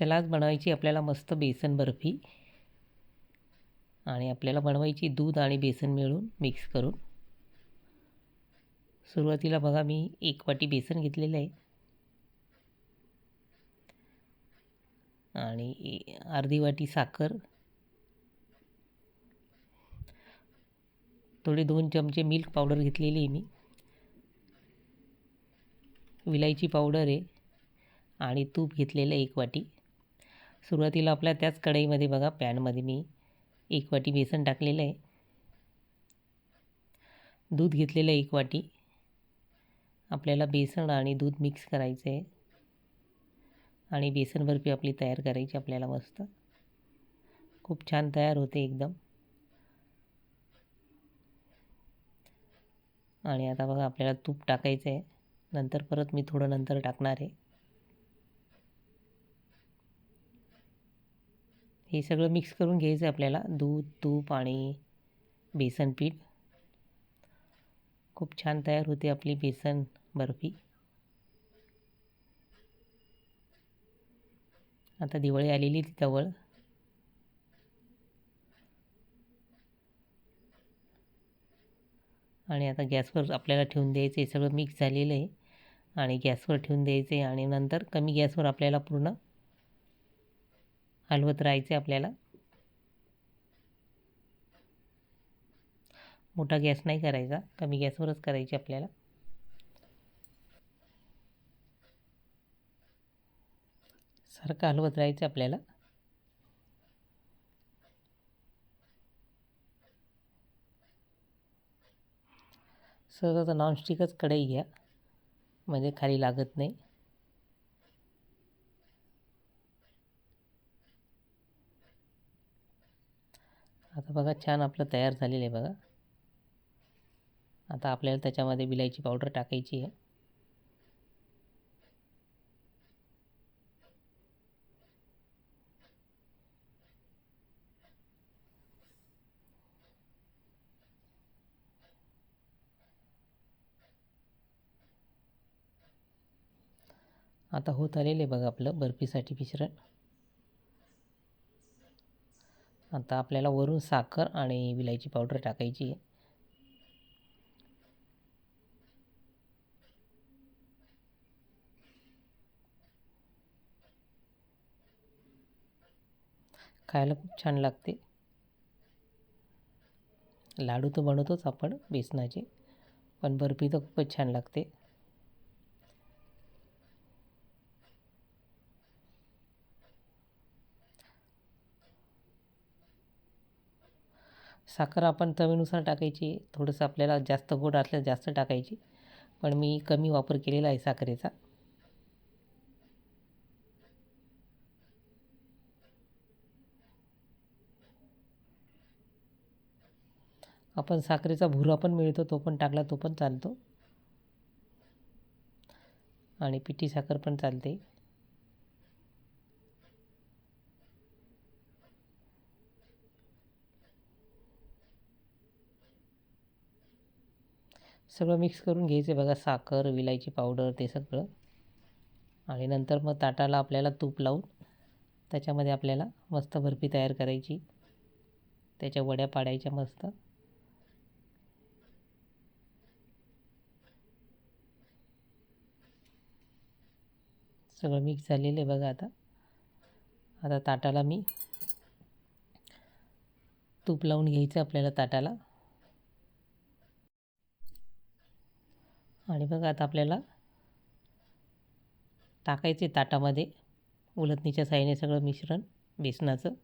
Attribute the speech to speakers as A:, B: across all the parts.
A: चला आज बनवायची आपल्याला मस्त बेसन बर्फी. आणि आपल्याला बनवायची दूध आणि बेसन मिळून मिक्स करून. सुरुवातीला बघा मी एक वाटी बेसन घेतलेलं आहे. आणि अर्धी वाटी साखर. थोडे दोन चमचे मिल्क पावडर घेतलेली आहे मी. विलायची पावडर आहे. आणि तूप घेतलेलं आहे एक वाटी. सुरुवातीला आपल्या त्याच कढईमध्ये बघा पॅनमध्ये मी एक वाटी बेसन टाकलेलं आहे. दूध घेतलेलं आहे एक वाटी. आपल्याला बेसन आणि दूध मिक्स करायचं आहे आणि बेसन बर्फी आपली तयार करायची आपल्याला मस्त. खूप छान तयार होते एकदम. आणि आता बघा आपल्याला तूप टाकायचं आहे नंतर परत मी थोडं नंतर टाकणार आहे. हे सगळं मिक्स करून घ्यायचं आहे आपल्याला. दूध तूप आणि बेसन पीठ. खूप छान तयार होते आपली बेसन बर्फी. आता दिवाळी आलेली ती जवळ आणि आता गॅसवर आपल्याला ठेवून द्यायचं आहे. सगळं मिक्स झालेलं आहे. आणि गॅसवर ठेवून द्यायचं आहे आणि नंतर कमी गॅसवर आपल्याला पूर्ण हलवत राहायचं आहे आपल्याला. मोठा गॅस नाही करायचा कमी गॅसवरच करायची आपल्याला. सारखं हलवत राहायचं आपल्याला. सहज आता नॉनस्टिकच कढई घ्या. म्हणजे खाली लागत नाही. आता बघा छान आपलं तयार झालेलं आहे बघा. आता आपल्याला त्याच्यामध्ये विलायची पावडर टाकायची आहे. आता होत आलेलं आहे बघा आपलं बर्फीसाठी मिश्रण. आता आपल्याला वरून साखर आणि विलायची पावडर टाकायची आहे. खायला खूप छान लागते. लाडू तर बनवतोच आपण बेसनाचे. पण बर्फी तर खूपच छान लागते. साखर आपण चवीनुसार टाकायची थोडंसं आपल्याला जास्त गोड असल्यास जास्त टाकायची. पण मी कमी वापर केलेला आहे साखरेचा. आपण साखरेचा भुरा पण मिळतो तो पण टाकला तो पण चालतो. आणि पिठी साखर पण चालते. सगळं मिक्स करून घ्यायचं बघा साखर विलायची पावडर ते सगळं. आणि नंतर मग ताटाला आपल्याला तूप लावून त्याच्यामध्ये आपल्याला मस्त बर्फी तयार करायची. त्याच्या वड्या पाडायच्या मस्त. सगळं मिक्स झालेलं आहे बघा आता. आता ताटाला मी तूप लावून घ्यायचं आपल्याला ताटाला. आणि बघा आता आपल्याला टाकायचे ताटामध्ये. उलटणीच्या साईने सगळं मिश्रण बेसनाचं.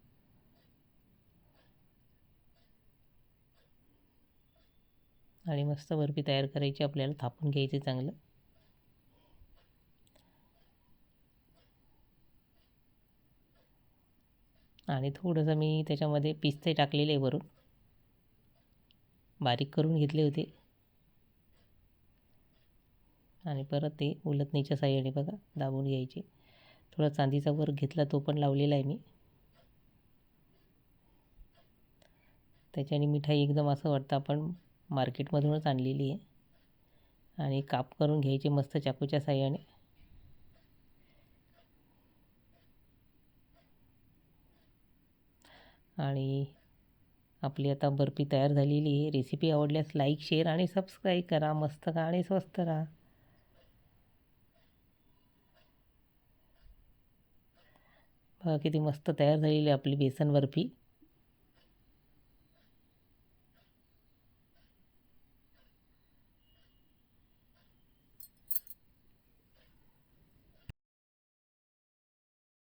A: आणि मस्त बर्फी तयार करायची आपल्याला थापून घ्यायचे चांगलं. आणि थोडंसं मी त्याच्यामध्ये पिस्ते टाकलेले आहे वरून. बारीक करून घेतले होते. आणि परत ते उलटणीच्या साह्याने बघा दाबून घ्यायचे. थोडा चांदीचा वर घेतला तो पण लावलेला आहे मी. त्याच्याने मिठाई एकदम असं वाटतं आपण मार्केटमधूनच आणलेली आहे. आणि काप करून घ्यायचे मस्त चाकूच्या साह्याने. आणि आपली आता बर्फी तयार झालेली आहे. रेसिपी आवडल्यास लाईक शेअर आणि सबस्क्राईब करा. मस्त खा आणि स्वस्त राहा. किती मस्त तयार झालेली आहे आपली बेसन बर्फी